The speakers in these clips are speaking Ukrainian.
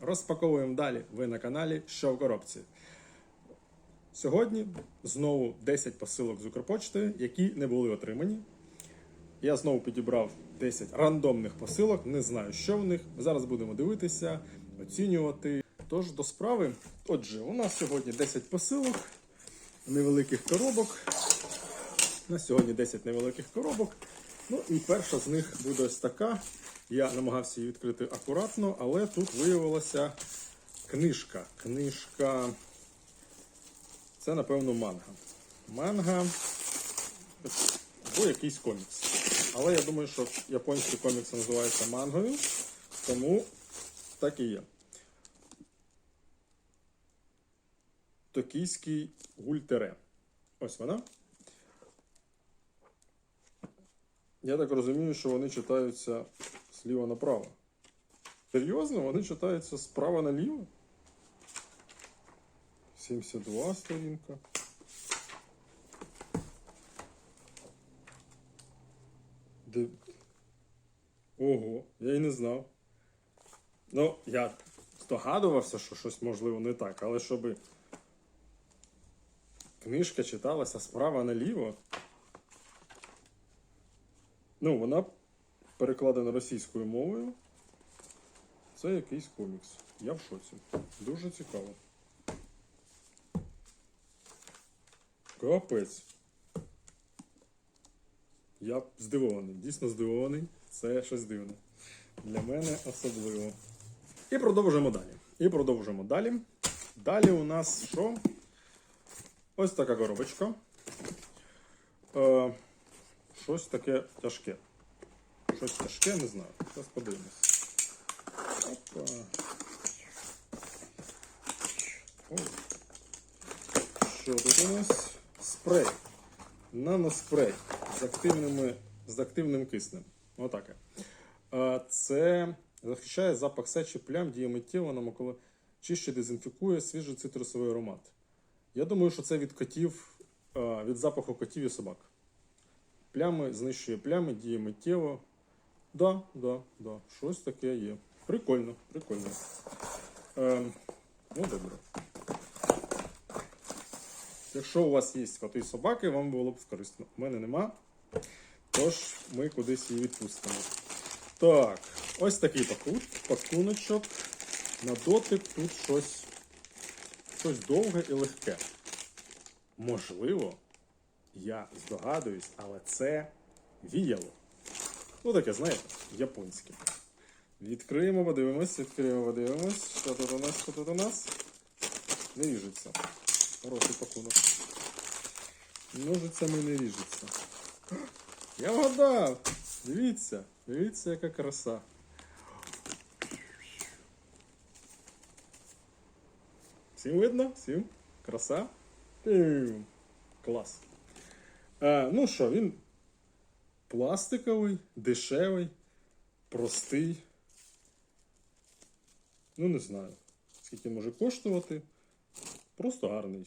Розпаковуємо далі. Ви на каналі Що в коробці. Сьогодні знову 10 посилок з Укрпочти, які не були отримані. Я знову підібрав 10 рандомних посилок, не знаю, що в них. Зараз будемо дивитися, оцінювати. Тож до справи. Отже, у нас сьогодні 10 посилок невеликих коробок. У нас сьогодні 10 невеликих коробок. Ну і перша з них буде ось така. Я намагався її відкрити акуратно, але тут виявилася книжка. Книжка. Це, напевно, манга. Манга або якийсь комікс. Але я думаю, що японські комікси називаються мангою, тому так і є. Токійський гультере. Ось вона. Я так розумію, що вони читаються зліва направо. Серйозно, вони читаються справа наліво? 72 сторінка. Де... Ого, я і не знав. Ну, я здогадувався, що щось можливо не так, але щоб книжка читалася справа наліво. Ну, вона перекладена російською мовою. Це якийсь комікс. Я в шоці. Дуже цікаво. Капець. Я здивований, дійсно здивований. Це щось дивне. Для мене особливо. І продовжуємо далі. І продовжуємо далі. Далі у нас що? Ось така коробочка. Е, щось таке тяжке. Щось тяжке, не знаю. Зараз подивимось. Опа. О. Що тут у нас? Спрей. Наноспрей з активними, з активним киснем. Отаке. Це захищає запах сечі плям, діє миттєво, намоколи чище дезінфікує свіжий цитрусовий аромат. Я думаю, що це від котів, від запаху котів і собак. Плями знищує плями, діє миттєво. Да, да, да, щось таке є. Прикольно, прикольно. Е, ну, добре. Якщо у вас є коти і собаки, вам було б корисно. У мене нема. Тож ми кудись її відпустимо. Так, ось такий пакут, пакуночок. На дотик тут щось, щось довге і легке. Можливо, я здогадуюсь, але це віяло. Ну таке, знаєте, японське. Відкриємо, подивимось, відкриємо, подивимось. Що тут у нас, що тут у нас? Не ріжеться. Хороший пакунок. Ножицями не ріжеться. Я вгадав! Дивіться, дивіться, яка краса. Всім видно? Всім? Краса? Пім. Клас. А, ну що, він пластиковий, дешевий, простий. Ну, не знаю, скільки може коштувати. Просто гарний.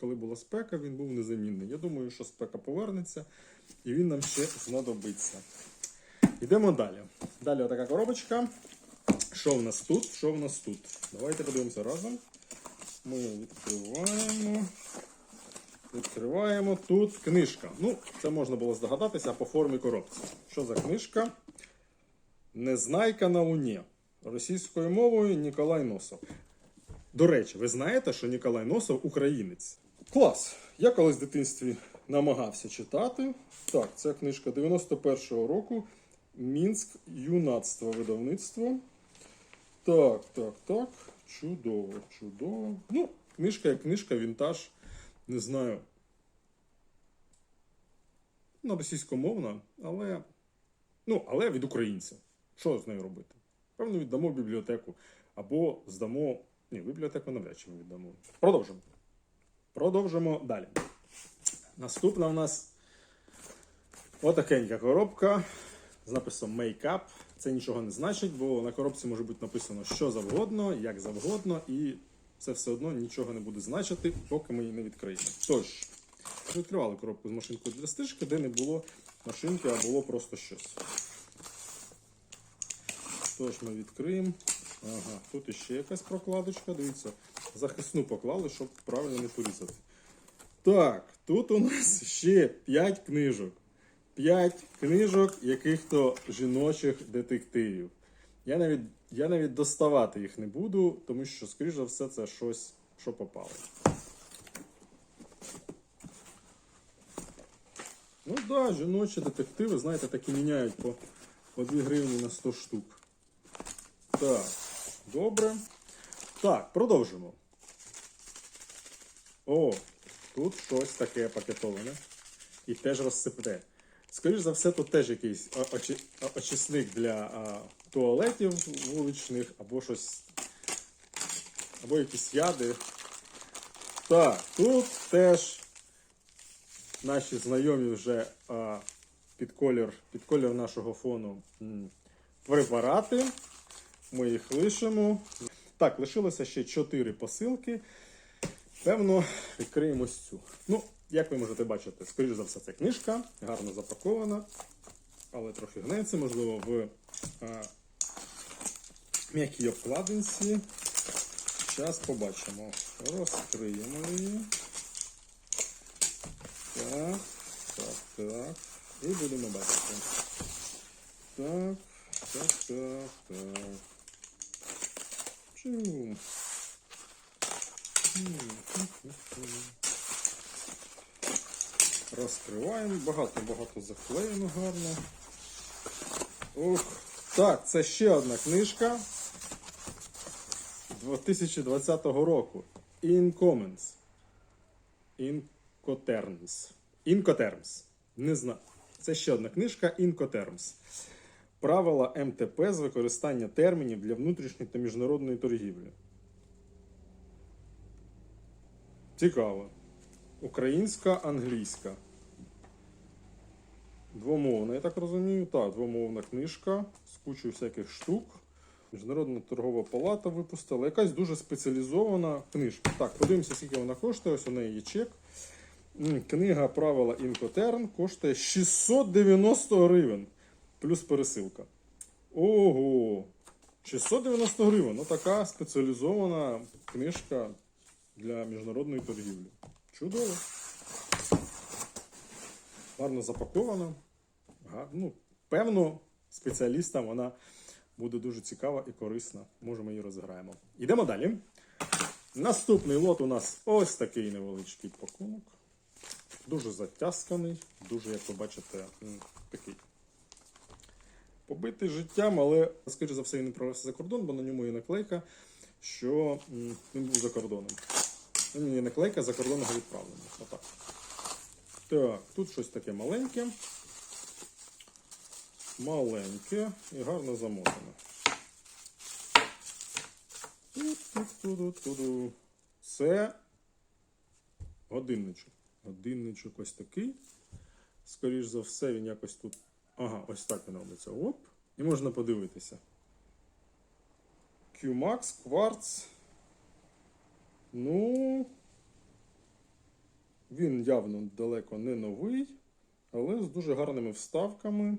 Коли була спека, він був незамінний. Я думаю, що спека повернеться і він нам ще знадобиться. Йдемо далі. Далі така коробочка. Що в нас тут? Що в нас тут? Давайте подивимося разом. Ми відкриваємо. Відкриваємо тут книжка. Ну, це можна було здогадатися по формі коробці. Що за книжка? Незнайка на Луні. Російською мовою Ніколай Носов. До речі, ви знаєте, що Ніколай Носов українець? Клас! Я колись в дитинстві намагався читати. Так, ця книжка 91-го року. Мінськ юнацтво видавництво. Так, так, так. Чудово, чудово. Ну, книжка як книжка, вінтаж. Не знаю. Ну, російськомовна, але. Ну, але від українця. Що з нею робити? Певно, віддамо в бібліотеку. Або здамо. Ні, бібліотеку навряд чи ми віддамо. Продовжимо. Продовжимо далі. Наступна у нас отакенька коробка з написом Make-up. Це нічого не значить, бо на коробці може бути написано що завгодно, як завгодно, і це все одно нічого не буде значити, поки ми її не відкриємо. Тож, відкривали коробку з машинкою для стежки, де не було машинки, а було просто щось. Тож ми відкриємо. Ага, тут іще якась прокладочка, дивіться. Захисну поклали, щоб правильно не порізати. Так, тут у нас ще 5 книжок. 5 книжок яких-то жіночих детективів. Я навіть, я навіть доставати їх не буду, тому що, скоріш за все, це щось, що попало. Ну так, да, жіночі детективи, знаєте, такі міняють по, по 2 гривні на 100 штук. Так, добре. Так, продовжимо. О, тут щось таке пакетоване. І теж розсипне. Скоріш за все, тут теж якийсь о- очи- о- очисник для а, туалетів вуличних, або щось. Або якісь яди. Так, тут теж наші знайомі вже а, під, колір, під колір нашого фону препарати. Ми їх лишимо. Так, лишилося ще 4 посилки. Певно, відкриємо цю. Ну, як ви можете бачити, скоріш за все, це книжка, гарно запакована, але трохи гнеться, можливо, в м'якій обкладинці. Зараз побачимо. Розкриємо її. Так, так, так. І будемо бачити. Так, так, так, так. Чому? Розкриваємо, багато-багато заклеєно гарно. Ух, так, це ще одна книжка 2020 року. Incommons. Incoterms. Incoterms. Не знаю. Це ще одна книжка Incoterms. Правила МТП з використання термінів для внутрішньої та міжнародної торгівлі. Цікаво. Українська, англійська. Двомовна, я так розумію. Так, двомовна книжка з кучою всяких штук. Міжнародна торгова палата випустила. Якась дуже спеціалізована книжка. Так, подивимося, скільки вона коштує. Ось у неї є чек. Книга Правила Інкотерн коштує 690 гривень. Плюс пересилка. Ого! 690 гривень. Ну така спеціалізована книжка для міжнародної торгівлі. Чудово. Гарно запакована. Ну, певно, спеціалістам вона буде дуже цікава і корисна. Може, ми її розіграємо. Йдемо далі. Наступний лот у нас ось такий невеличкий пакунок. Дуже затясканий, дуже, як ви бачите, такий побитий життям, але, скоріше за все, він провести за кордон, бо на ньому є наклейка, що він був за кордоном. Ні, наклейка за кордоном його відправлення. Отак. Так, тут щось таке маленьке. Маленьке і гарно замотане. Це годинничок. Годинничок ось такий. Скоріш за все, він якось тут. Ага, ось так він робиться. Оп. І можна подивитися. QMAX, Quartz. Ну. Він явно далеко не новий, але з дуже гарними вставками.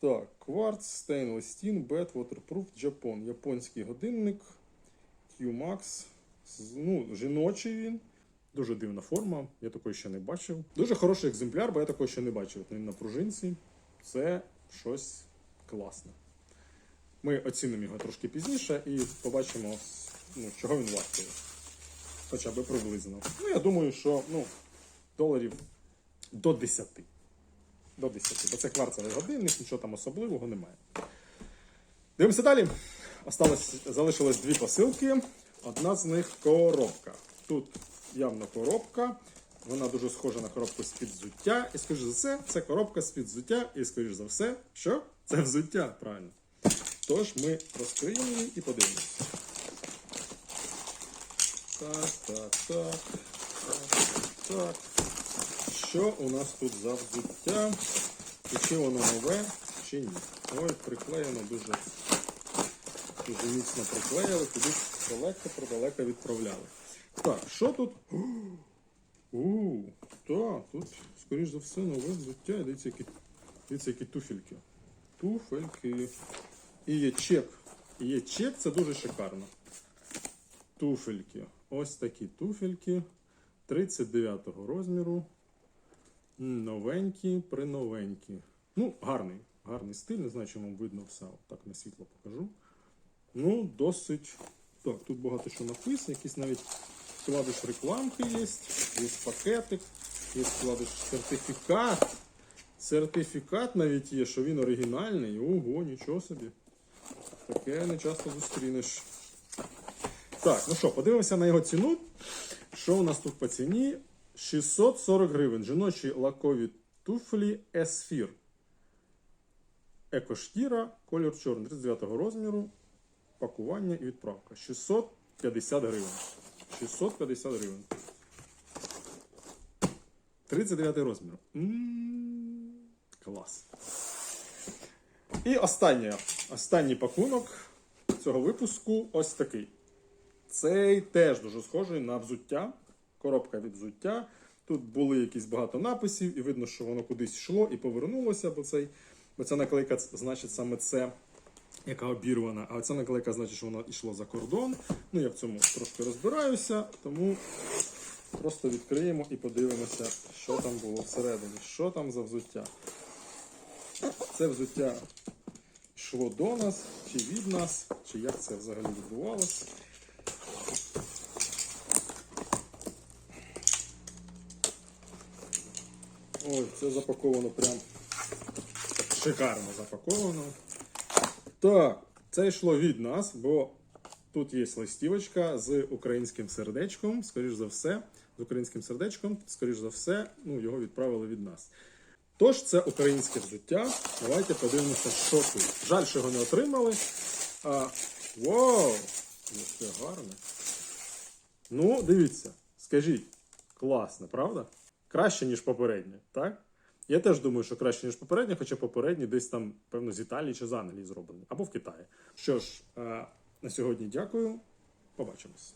Так, Quartz, Stainless Steel, Bed, Waterproof, Japan. Японський годинник. QMAX. Ну, жіночий він. Дуже дивна форма, я такої ще не бачив. Дуже хороший екземпляр, бо я такого ще не бачив. Він на пружинці. Це щось класне. Ми оцінимо його трошки пізніше і побачимо, ну, чого він вартує. Хоча б приблизно. Ну, я думаю, що ну, доларів до 10. До 10. Бо це кварцевий годинник, нічого там особливого немає. Дивимося далі. Осталось, залишилось дві посилки. Одна з них коробка. Тут явно коробка. Вона дуже схожа на коробку з-під. І, скоріш за все, це коробка з-під. І, скоріш за все, що? Це взуття, правильно. Тож ми розкриємо її і подивимося. Так, так, так. Так, так. Що у нас тут за взуття? І чи воно нове, чи ні? Ой, приклеєно дуже, дуже міцно приклеїли, кудись далеко продалеко відправляли. Так, що тут? У, так, тут, скоріш за все, нове взуття. Дивіться, які, дивіться, які туфельки. Туфельки. І є чек і є чек, це дуже шикарно. Туфельки. Ось такі туфельки 39-го розміру. Новенькі, приновенькі. Ну, гарний, гарний стиль, не знаю, вам видно все. Так на світло покажу. Ну, досить. Так, тут багато що написано, якісь навіть вкладиш рекламки є, є пакетик, є вкладиш сертифікат. Сертифікат навіть є, що він оригінальний. Ого, нічого собі. Таке не часто зустрінеш. Так, ну що, подивимося на його ціну. Що у нас тут по ціні? 640 гривень. Жіночі лакові туфлі Есфір. Екошкіра, колір чорний, 39 розміру, пакування і відправка. 650 гривень. 650 гривень. 39 розмір. М, Клас. І останнє, останній пакунок цього випуску ось такий. Цей теж дуже схожий на взуття. Коробка від взуття. Тут були якісь багато написів, і видно, що воно кудись йшло і повернулося, бо, цей, бо ця наклейка значить саме це, яка обірвана. А ця наклейка значить, що воно йшло за кордон. Ну, я в цьому трошки розбираюся, тому просто відкриємо і подивимося, що там було всередині. Що там за взуття. Це взуття йшло до нас, чи від нас, чи як це взагалі відбувалося. Ой, це запаковано прям шикарно запаковано. Так, це йшло від нас, бо тут є листівочка з українським сердечком, скоріш за все, з українським сердечком, скоріш за все, ну, його відправили від нас. Тож, це українське взуття. Давайте подивимося, що тут. Жаль, що його не отримали. А, вау! Яке гарне. Ну, дивіться, скажіть, класно, правда? Краще, ніж попереднє, так? Я теж думаю, що краще, ніж попередні, хоча попередні десь там, певно, з Італії чи з Англії зроблені, або в Китаї. Що ж, е, на сьогодні дякую. Побачимось.